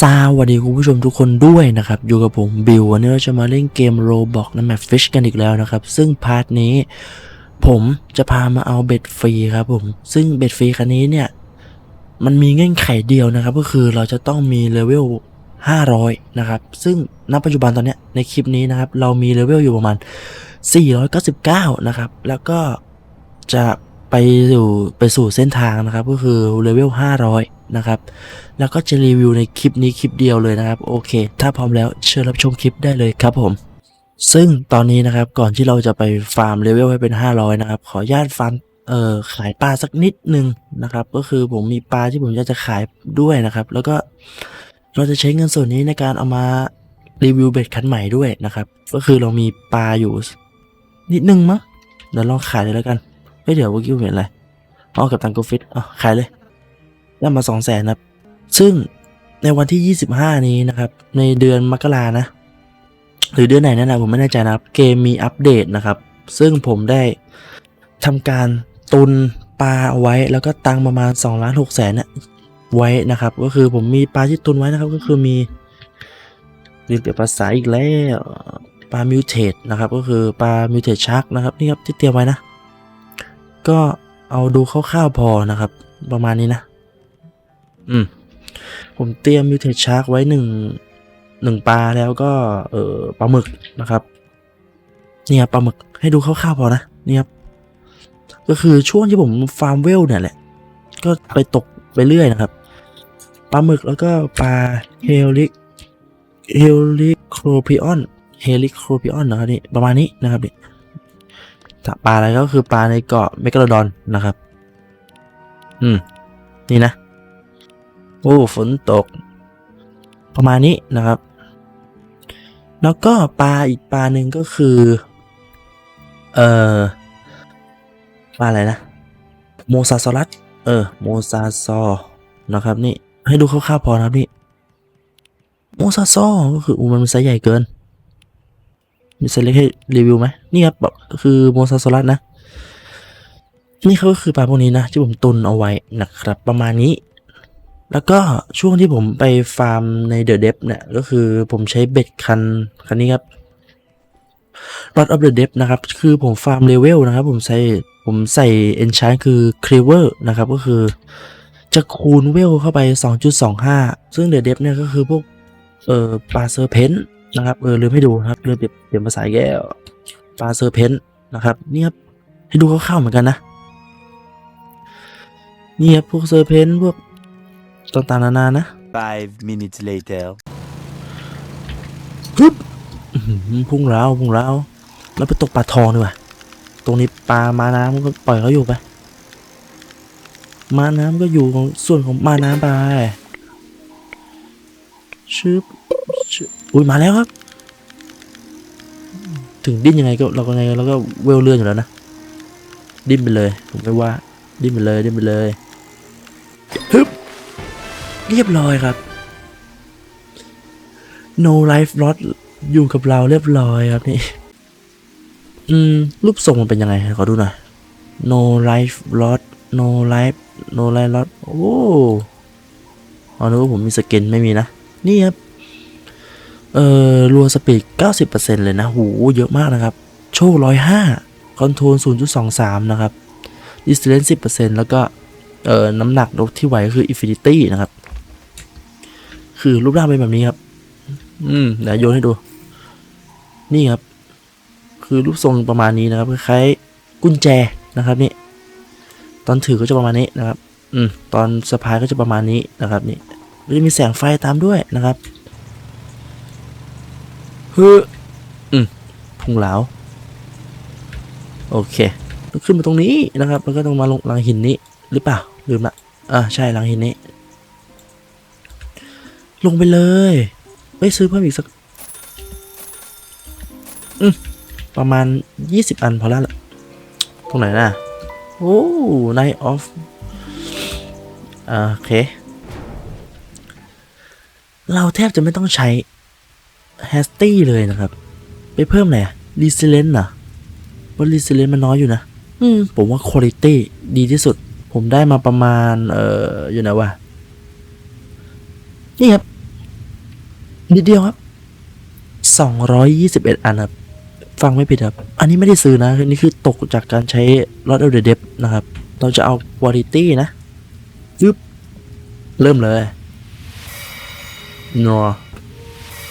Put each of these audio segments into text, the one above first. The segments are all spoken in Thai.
สวัสดีคุณผู้ชมทุกคนด้วยนะครับ อยู่กับผมบิววันนี้เราจะมาเล่นเกมโรบอกนะแมปฟิชกันอีกแล้วนะครับ ซึ่งพาร์ทนี้ ผมจะพามาเอาเบ็ดฟรีครับผม ซึ่งเบ็ดฟรีคันนี้เนี่ย มันมีเงื่อนไขเดียวนะครับ ก็คือเราจะต้องมีเลเวล 500 นะครับ ซึ่งณปัจจุบันตอนนี้ในคลิปนี้นะครับ เรามีเลเวลอยู่ประมาณ 499 นะครับ แล้วก็จะ ไปสู่ไปสู่เส้นทางนะครับ ก็คือเลเวล500 นะครับ แล้วก็จะรีวิวในคลิปนี้คลิปเดียวเลยนะครับ โอเค ถ้าพร้อมแล้วเชิญรับชมคลิปได้เลยครับผมซึ่งตอนนี้นะครับก่อนที่เราจะไปฟาร์มเลเวลให้เป็น 500 นะครับ ขออนุญาตฟาร์มเอ่อขายปลาสักนิดนึงนะครับ ก็คือผมมีปลาที่ผมอยากจะขายด้วยนะครับ แล้วก็เราจะใช้เงินส่วนนี้ในการเอามารีวิวเบ็ดคันใหม่ด้วยนะครับ ก็คือเรามีปลาอยู่นิดนึงมั้งเดี๋ยวลองขายเลยแล้วกัน เฮ้ยเดี๋ยวเมื่อกี้ผมเห็นอะไรอ๋อกับตังโกฟิตอ๋อขายเลยได้มาสองแสนครับ ซึ่งในวันที่ 25 นี้นะครับ ในเดือนมกรานะ หรือเดือนไหนนั่นแหละผมไม่แน่ใจนะครับ เกมมีอัปเดตนะครับ ซึ่งผมได้ทำการตุนปลาเอาไว้แล้วก็ตังประมาณ2ล้าน6แสนเนี่ยไว้นะครับ ก็คือผมมีปลาที่ตุนไว้นะครับ ก็คือมีเรียนเปลี่ยนภาษาอีกแล้วปลามิวเทตนะครับ ก็คือปลามิวเทตชาร์กนะครับ นี่ครับที่เตรียมไว้นะ ก็เอาดูคร่าวๆพอนะครับ ประมาณนี้นะ อืม ผมเตรียมมิวเทชาร์กไว้หนึ่งหนึ่งปลาแล้วก็ เออปลาหมึกนะครับ เนี่ยครับปลาหมึกให้ดูคร่าวๆพอนะนี่ครับก็คือช่วงที่ผมฟาร์มเวลเนี่ยแหละ ก็ไปตกไปเรื่อยนะครับปลาหมึกแล้วก็ปลาเฮลิกเฮลิโครพิออนเฮลิโครพิออนนะครับนี่ประมาณนี้นะครับนี่ถ้า ปลาอะไรก็คือปลาในเกาะเมกาโลดอนนะครับ อืม นี่นะ โอ้ฝนตก ประมาณนี้นะครับ แล้วก็ปลาอีกปลาหนึ่งก็คือ เอ่อปลาอะไรนะ โมซาซอรัส เออ โมซาซอ นะครับ นี่ ให้ดูคร่าวๆพอนะครับนี่ โมซาซอ ก็คืออูมันไซส์ใหญ่เกิน มีไซส์เล็กให้รีวิวไหมนี่ครับแบบคือโมซาโซอรัสนะ นี่เขาก็คือปลาพวกนี้นะที่ผมตุนเอาไว้นะครับ ประมาณนี้ แล้วก็ช่วงที่ผมไปฟาร์มในเดอะเดฟเนี่ย ก็คือผมใช้เบ็ดคันคันนี้ครับ Rod of the Depth นะครับ คือผมฟาร์มเลเวลนะครับ ผมใส่ผมใส่ Enchant คือ Cleaver นะครับ ก็คือจะคูณเวลเข้าไป 2.25 ซึ่งเดอะเดฟเนี่ยก็คือพวกเอ่อปลาเซอร์เพน นะครับเออลืมให้ดูนะครับลืมเปลี่ยนเปลี่ยนภาษาแก้วปลาเซอร์เพนนะครับนี่ครับให้ดูคร่าวๆเหมือนกันนะนี่ครับพวกเซอร์เพนพวกต่างๆนานานะ Five minutes later. ฮึบอื้อหือพุ่งร้าวพุ่งร้าวแล้วไปตกปลาทองดีกว่าตรงนี้ปลามาน้ำก็ปล่อยเขาอยู่ไปมาน้ำก็อยู่ของส่วนของมาน้ำไปชึบชึบ อุ้ยมาแล้วครับ ถึงดิ้นยังไงก็เราก็ไงเราก็เวลเลื่อนอยู่แล้วนะ ดิ้นไปเลย ผมไม่ว่า ดิ้นไปเลยดิ้นไปเลยฮึบเรียบร้อยครับ no life rod อยู่กับเราเรียบร้อยครับนี่ อืม รูปทรงมันเป็นยังไง ขอดูหน่อย no life rod no life no life rod โอ้อ๋อนึกว่าผมมีสกินไม่มีนะ นี่ครับ เออรัวสปีด 90%เลยนะหูเยอะมากนะครับ โชว์105 คอนโทรล 0.23 นะครับ distance 10%แล้วก็ เอ่อน้ำหนักรถที่ไหวคือ infinity นะครับ คือรูปร่างเป็นแบบนี้ครับ อืมเดี๋ยวโยนให้ดู นี่ครับ คือรูปทรงประมาณนี้นะครับ คล้ายกุญแจนะครับนี่ ตอนถือก็จะประมาณนี้นะครับ อืม ตอนสะพายก็จะประมาณนี้นะครับ นี่ก็จะมีแสงไฟตามด้วยนะครับ ฮ้ออืมพุงเหลาโอเคต้องขึ้นมาตรงนี้นะครับ แล้วก็ต้องมาลงหลังหินนี้ หรือเปล่า ลืมละอ่าใช่หลังหินนี้ ลงไปเลยไม่ซื้อเพิ่มอีกสักอืมประมาณ 20 อันพอแล้วล่ะตรงไหนน่ะโอ้ night off อ่าโอเค เราแทบจะไม่ต้องใช้ hasty เลยนะครับ ไปเพิ่มอะไรอะ resilient เหรอว่า resilient มันน้อยอยู่นะ อืม ผมว่า quality ดีที่สุด ผมได้มาประมาณ เอ่อ อยู่ไหนวะ นี่ครับ นิดเดียวครับ221อันครับ ฟังไม่ผิดครับ อันนี้ไม่ได้ซื้อนะ นี่คือตกจากการใช้ Lord of the Depth นะครับ เราจะเอา quality นะยึบเริ่มเลยนัว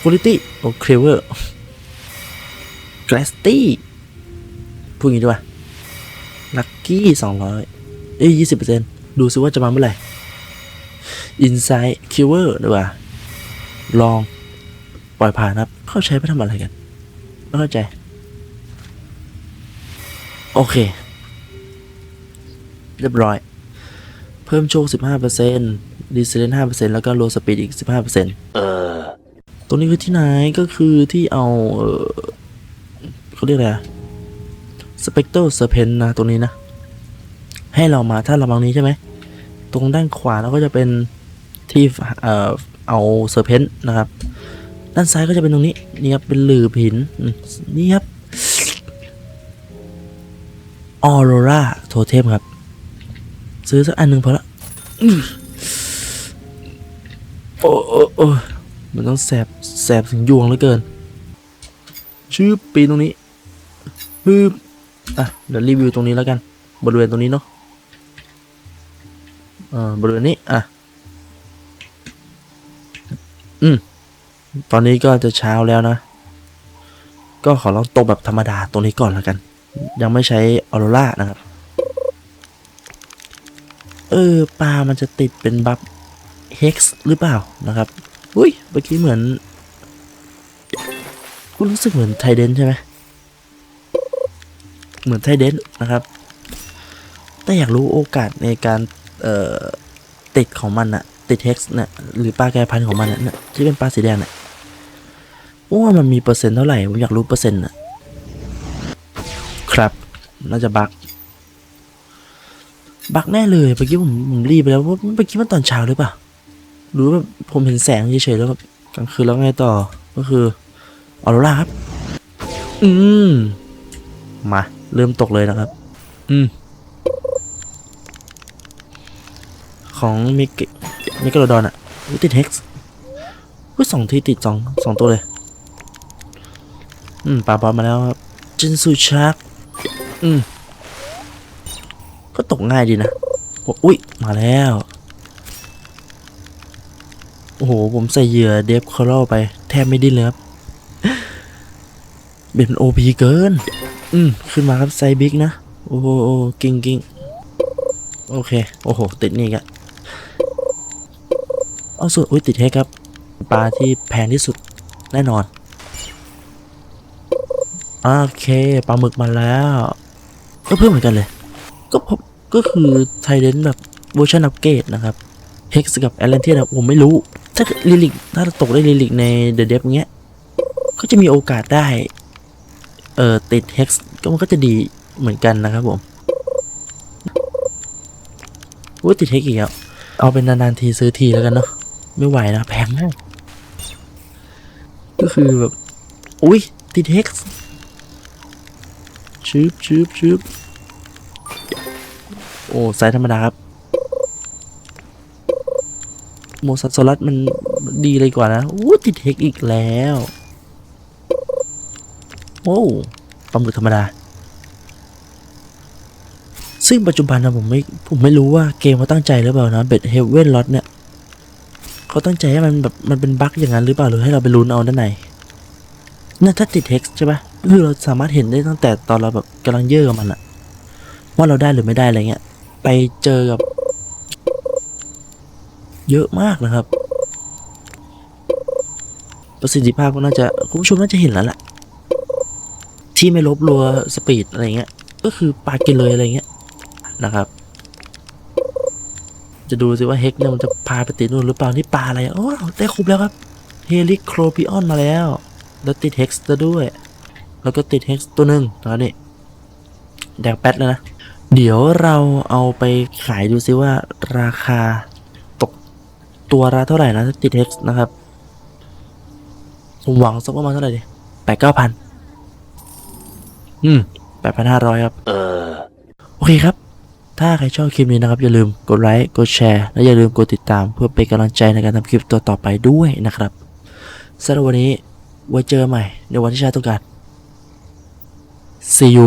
ฟูลิตี้โอเคเวอร์กรสตี้พูดงี้ดีกว่าลักกี้สองร้อยเอ้ยยี่สิบเปอร์เซ็นต์ดูซิว่าจะมาเมื่อไหร่อินไซด์คิวเวอร์ดีกว่า ลอง ปล่อยผ่านครับ เข้าใช้ไปทำอะไรกัน ไม่เข้าใจ โอเค เรียบร้อย เพิ่มโชค 15%ดีเซเลน5%แล้วก็โลสปีดอีก 15%เออ ตรงนี้คือที่ไหนก็คือที่เอาเออเขาเรียกอะไรสเปกเตอร์เซอร์เพนนะตรงนี้นะ ให้เรามาถ้าเรามางนี้ใช่ไหม ตรงด้านขวาแล้วก็จะเป็นที่เอ่อเอาเซอร์เพนนะครับ ด้านซ้ายก็จะเป็นตรงนี้นี่ครับเป็นหลืบหินนี่ครับออโรราโทเทมครับ ซื้อสักอันหนึ่งพอละโอ้โอ้โอ้ มันต้องแสบแสบถึงยวงเหลือเกิน ชื่อปีนตรงนี้ฮึบอะเดี๋ยวรีวิวตรงนี้แล้วกัน บริเวณตรงนี้เนาะอ่าบริเวณนี้อะอืมตอนนี้ก็จะเช้าแล้วนะ ก็ขอลองตกแบบธรรมดาตรงนี้ก่อนแล้วกัน ยังไม่ใช้ออโรรานะครับ เออปลามันจะติดเป็นบัฟเฮกซ์หรือเปล่านะครับ อุ้ยเมื่อกี้เหมือนคุณรู้สึกเหมือนไทเดนใช่ไหมเหมือนไทเดนนะครับ แต่อยากรู้โอกาสในการเอ่อติดของมันอะติดเฮกซ์เนี่ยหรือปลาแกพันของมันอะเนี่ยที่เป็นปลาสีแดงเนี่ยว่ามันมีเปอร์เซ็นต์เท่าไหร่ผมอยากรู้เปอร์เซ็นต์อะครับ น่าจะบักบักแน่เลยเมื่อกี้ผมผมรีบไปแล้วว่าเมื่อกี้มันตอนเช้าหรือเปล่า รือว่าผมเห็นแสงเฉยๆแล้วก็กลางคืนแล้วไงต่อก็คือออโรราครับ อืม มา เริ่มตกเลยนะครับ อืม ของมิกมิกโลดอนอะติดเฮกซ์อุ้ยสองทีติดสองสองตัวเลย อืมปลาบอลมาแล้วครับ จินซูชาร์กอืม ก็ตกง่ายดีนะโอ้อุ้ย มาแล้ว โอ้โห ผมใส่เหยื่อเดฟคอรัลไป แทบไม่ดิ้นเลยครับเป็นโอพีเกิน อืม ขึ้นมาครับไซบิ๊กนะ โอ้โหกิ้งกิ้งโอเค โอ้โห ติดนี่กอะเอาสุดอุ้ยติดเฮกครับ ปลาที่แพงที่สุดแน่นอนโอเคปลาหมึกมาแล้วก็เพิ่มเหมือนกันเลย ก็พบก็คือไทเดนแบบเวอร์ชันอัปเกรดนะครับเฮกซ์กับแอตแลนเทียนะผมไม่รู้ ถ้าลิลิกถ้าตกได้ลิลิกในเดอะเดฟเงี้ย ก็จะมีโอกาสได้ เอ่อ ติดเฮกซ์ก็มันก็จะดีเหมือนกันนะครับผมว่าติดเฮกซ์อีกแล้วเอาเป็นนานๆทีซื้อทีแล้วกันเนาะไม่ไหวนะแพงมากก็คือแบบ อุ้ยติดเฮกซ์ชืบชืบชืบโอ้ไซส์ธรรมดาครับ โมซัสโซลัสมันดีเลยกว่านะอู้ติดเฮกอีกแล้วโอ้ปลาหมึกธรรมดา ซึ่งปัจจุบันนะผมไม่ผมไม่รู้ว่าเกมเขาตั้งใจหรือเปล่านะเบ็ดเฮเว่นล็อตเนี่ยเขาตั้งใจให้มันแบบมันเป็นบั๊กอย่างนั้นหรือเปล่าหรือให้เราไปลุ้นเอาด้านในน่าถ้าติดเท็กซ์ใช่ปะคือเราสามารถเห็นได้ตั้งแต่ตอนเราแบบกำลังเย่อกับมันอะว่าเราได้หรือไม่ได้อะไรเงี้ยไปเจอกับ เยอะมากนะครับ ประสิทธิภาพก็น่าจะคุณผู้ชมน่าจะเห็นแล้วแหละที่ไม่ลบรัวสปีดอะไรเงี้ย ก็คือปากินเลยอะไรเงี้ยนะครับ จะดูสิว่าเฮกเนี่ยมันจะพาไปติดนู่นหรือเปล่านี่ปลาอะไรอะโอ้ได้ครบแล้วครับเฮลิโครปิออนมาแล้ว แล้วติดเฮกซ์ด้วย แล้วก็ติดเฮกซ์ตัวหนึ่งแล้วนี่แดงแป๊ดแล้วนะ เดี๋ยวเราเอาไปขายดูซิว่าราคา ตัวละเท่าไหร่นะถ้าติดเฮกซ์นะครับผมหวังสักประมาณเท่าไหร่ดีแปดเก้าพันอืมแปดพันห้าร้อยครับ เออ โอเคครับ ถ้าใครชอบคลิปนี้นะครับ อย่าลืมกดไลค์ กดแชร์ และอย่าลืมกดติดตามเพื่อเป็นกำลังใจในการทำคลิปตัวต่อไปด้วยนะครับสำหรับวันนี้ไว้เจอใหม่ในวันที่ชาติต้องการ see you